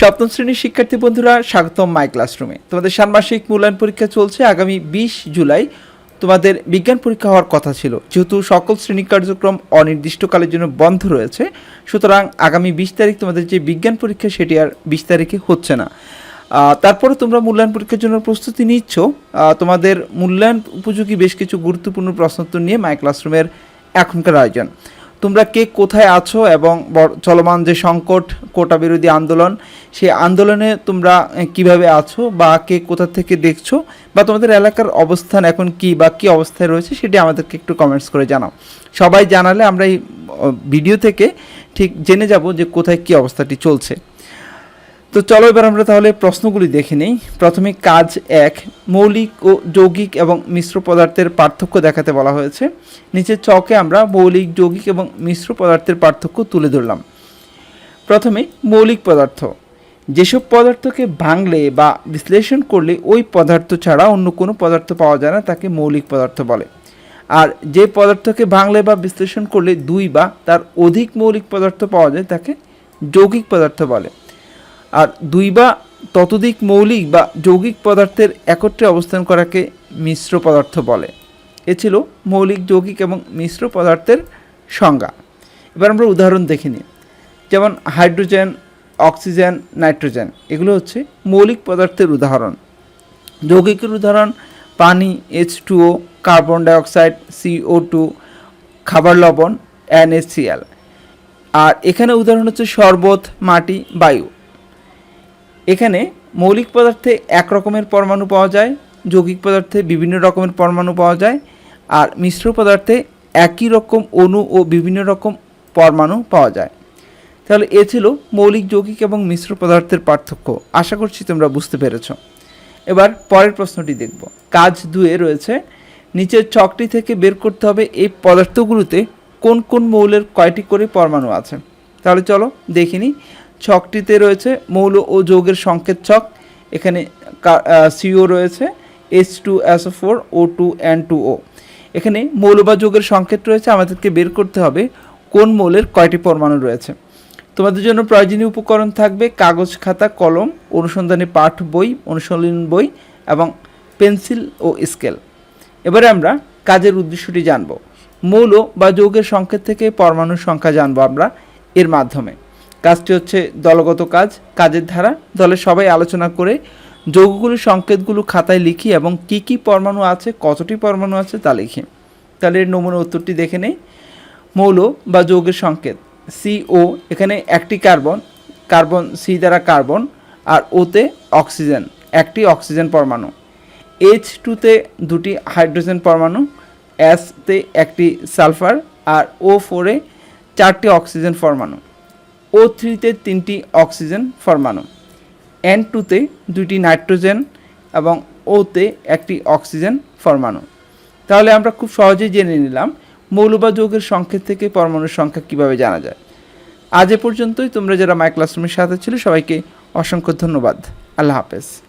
সপ্তম শ্রেণির শিক্ষার্থী বন্ধুরা, স্বাগতম মাই ক্লাসরুমে তোমাদের ষান্মাসিক মূল্যায়ন পরীক্ষা চলছে আগামী বিশ জুলাই। তোমাদের বিজ্ঞান পরীক্ষা হওয়ার কথা ছিল। যেহেতু সকল শ্রেণি কার্যক্রম অনির্দিষ্টকালের জন্য বন্ধ রয়েছে, সুতরাং আগামী বিশ তারিখ তোমাদের যে বিজ্ঞান পরীক্ষা, সেটি আর বিশ তারিখে হচ্ছে না। তারপরে তোমরা মূল্যায়ন পরীক্ষার জন্য প্রস্তুতি নিচ্ছ। তোমাদের মূল্যায়ন উপযোগী বেশ কিছু গুরুত্বপূর্ণ প্রশ্নোত্তর নিয়ে মাই ক্লাসরুমের এখনকার আয়োজন। তোমরা কে কোথায় আছো এবং চলমান যে সংকট, কোটা বিরোধী আন্দোলন, সেই আন্দোলনে তোমরা কীভাবে আছো বা কে কোথা থেকে দেখছ বা তোমাদের এলাকার অবস্থান এখন কি বা কি অবস্থায় রয়েছে সেটি আমাদেরকে একটু কমেন্টস করে জানাও। সবাই জানালে আমরা এই ভিডিও থেকে ঠিক জেনে যাব যে কোথায় কি অবস্থাটি চলছে। তো চলো এবার আমরা তাহলে প্রশ্নগুলি দেখে নেই। প্রথমে কাজ এক, মৌলিক ও যৌগিক এবং মিশ্র পদার্থের পার্থক্য দেখাতে বলা হয়েছে। নিচের চকে আমরা মৌলিক, যৌগিক এবং মিশ্র পদার্থের পার্থক্য তুলে ধরলাম। প্রথমে মৌলিক পদার্থ। যেসব পদার্থকে ভাঙলে বা বিশ্লেষণ করলে ওই পদার্থ ছাড়া অন্য কোনো পদার্থ পাওয়া যায় না, তাকে মৌলিক পদার্থ বলে। আর যে পদার্থকে ভাঙলে বা বিশ্লেষণ করলে দুই বা তার অধিক মৌলিক পদার্থ পাওয়া যায়, তাকে যৌগিক পদার্থ বলে। আর দুই বা ততোধিক মৌলিক বা যৌগিক পদার্থের একত্রে অবস্থান করাকে মিশ্র পদার্থ বলে। এ ছিল মৌলিক, যৌগিক এবং মিশ্র পদার্থের সংজ্ঞা। এবার আমরা উদাহরণ দেখে নিই। যেমন হাইড্রোজেন, অক্সিজেন, নাইট্রোজেন, এগুলো হচ্ছে মৌলিক পদার্থের উদাহরণ। যৌগিকের উদাহরণ, পানি H two O carbon dioxide CO two খাবার লবণ এনএসিএল আর এখানে উদাহরণ হচ্ছে শরবত, মাটি, বায়ু। এখানে মৌলিক পদার্থে এক রকমের পরমাণু পাওয়া যায়, যৌগিক পদার্থে বিভিন্ন রকমের পরমাণু পাওয়া যায়, আর মিশ্র পদার্থে একই রকম অণু ও বিভিন্ন রকম পরমাণু পাওয়া যায়। তাহলে এ ছিল মৌলিক, যৌগিক এবং মিশ্র পদার্থের পার্থক্য। আশা করছি তোমরা বুঝতে পেরেছ। এবার পরের প্রশ্নটি দেখব। কাজ দুয়ে রয়েছে, নিচের চকটি থেকে বের করতে হবে এই পদার্থগুলোতে কোন কোন মৌলের কয়টি করে পরমাণু আছে। তাহলে চলো দেখিনি ছকটিতে রয়েছে মৌল ও যৌগের সংকেত ছক। এখানে সিও রয়েছে S two SO four O two and two O এখানে মৌল বা যৌগের সংকেত রয়েছে, আমাদেরকে বের করতে হবে কোন মৌলের কয়টি পরমাণু রয়েছে। তোমাদের জন্য প্রয়োজনীয় উপকরণ থাকবে কাগজ, খাতা, কলম, অনুসন্ধানী পাঠ বই, অনুশীলন বই এবং পেন্সিল ও স্কেল। এবারে আমরা কাজের উদ্দেশ্যটি জানব। মৌল বা যৌগের সংকেত থেকে পরমাণুর সংখ্যা জানব আমরা এর মাধ্যমে। কাজটি হচ্ছে দলগত কাজ, কাজের ধারা। দলে সবাই আলোচনা করে যৌগগুলির সংকেতগুলো খাতায় লিখি এবং কি কি পরমাণু আছে, কতটি পরমাণু আছে তা লিখি। তাহলে নমুনা উত্তরটি দেখে নেই। মৌল বা যৌগের সংকেত সিও এখানে একটি কার্বন কার্বন সি দ্বারা কার্বন, আর ওতে অক্সিজেন, একটি অক্সিজেন পরমাণু। এইচ টুতে দুটি হাইড্রোজেন পরমাণু এসতে একটি সালফার, আর ও ফোরে চারটি অক্সিজেন পরমাণু। ও থ্রিতে তিনটি অক্সিজেন পরমাণু এন টুতে দুইটি নাইট্রোজেন এবং ওতে একটি অক্সিজেন পরমাণু তাহলে আমরা খুব সহজেই জেনে নিলাম মৌল বা যৌগের সংখ্যা থেকে পরমাণুর সংখ্যা কীভাবে জানা যায়। আজ এ পর্যন্তই। তোমরা যারা মাই ক্লাসরুমের সাথে ছিল, সবাইকে অসংখ্য ধন্যবাদ। আল্লাহ হাফেজ।